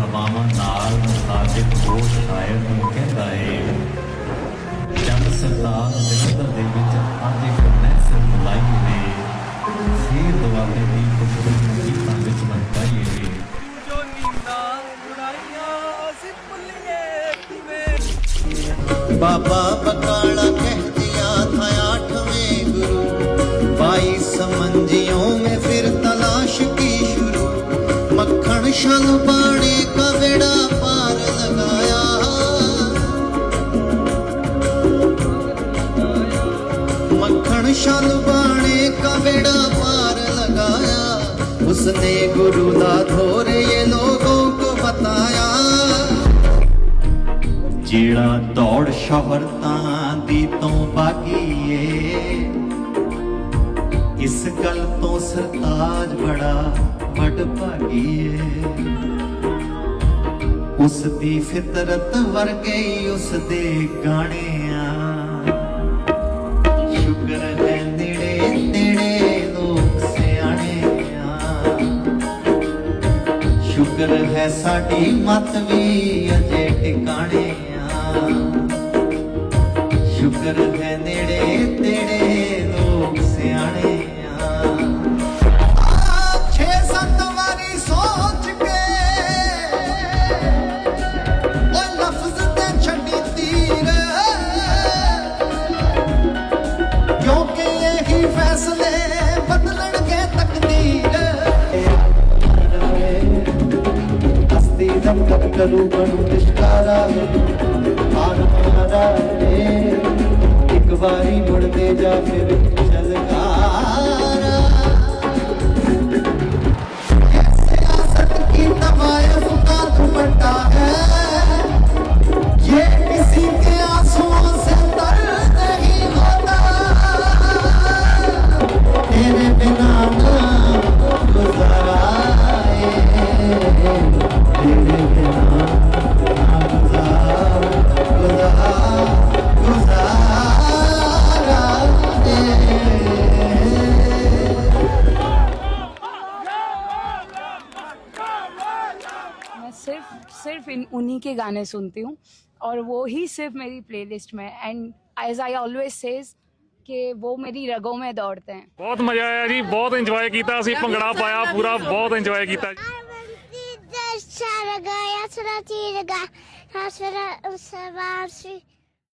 ਹਵਾਵਾਂ ਨਾਲ ਮੁਤਾਬਿਕ ਹੋ ਸ਼ਾਇਰ ਨੂੰ ਕਹਿੰਦਾ ਏ ਜਦ ਸਰਦਾਰ ਜਲੰਧਰ ਦੇ ਵਿੱਚ ਅੱਜ ਇੱਕ ਮਹਿਫਲ ਬੁਲਾਈ ਨੇ ਸ਼ੇਰ ਦਵਾਲੇ ਦੀ ਖੁਸ਼ਬੂ ਦੀ ਪੰਜ ਵਿੱਚ ਮੰਗਾਈ ਏ। ਬਾਬਾ ਬਕਾਲਾ ਕਹਤਿਆ ਥਾ ਆਠਵੇਂ ਗੁਰੂ। ਬਾਈ ਸਮੰਜਿਓ ਮੈਂ ਫਿਰ ਤਲਾਸ਼ ਕੀ ਸ਼ੁਰੂ? ਮੱਖਣ ਸ਼ਲ ਬਾਣੀ ਬਾਣੇ ਕਵਿੜਾ ਪਾਰ ਲਗਾਇਆ। ਉਸਨੇ ਗੁਰੂ ਦਾ ਧੋਰ ਇਹ ਲੋਗੋ ਕੋ ਬਤਾਇਆ। ਜਿਹੜਾ ਦੌੜ ਸ਼ਹਰਤਾਂ ਦੀ ਤੋਂ ਬਾਗੀ ਏ ਇਸ ਗੱਲ ਤੋਂ ਸਰਤਾਜ ਬੜਾ ਵੱਡ ਭਾਗੀ ਏ ਉਸ ਦੀ ਫਿਤਰਤ ਵਰਗੇ ਉਸ ਦੇ ਗਾਣੇ ਸ਼ੁਕਰ ਹੈ ਸਾਡੀ ਮਤ ਵੀ ਅਜੇ ਟਿਕਾਣੇ ਆ। ਸ਼ੁਕਰ ਹੈ ਨੇੜੇ ਤੇੜੇ ਲੋਕ ਸਿਆਣੇ ਫੈਸਲੇ కోరికలు బడు దుష్కారాలు ఆడమారా सिर्फ सिर्फ इन उन्हीं के गाने सुनती हूँ और वो ही सिर्फ मेरी प्लेलिस्ट में and as I always says कि वो मेरी रगों में दौड़ते हैं ਬਹੁਤ ਮਜ਼ਾ ਆਇਆ ਜੀ ਬਹੁਤ ਇੰਜੋਏ ਕੀਤਾ ਅਸੀਂ ਭੰਗੜਾ ਪਾਇਆ ਪੂਰਾ ਬਹੁਤ ਇੰਜੋਏ ਕੀਤਾ Saragaya Sratiraga Hasvara Savarsi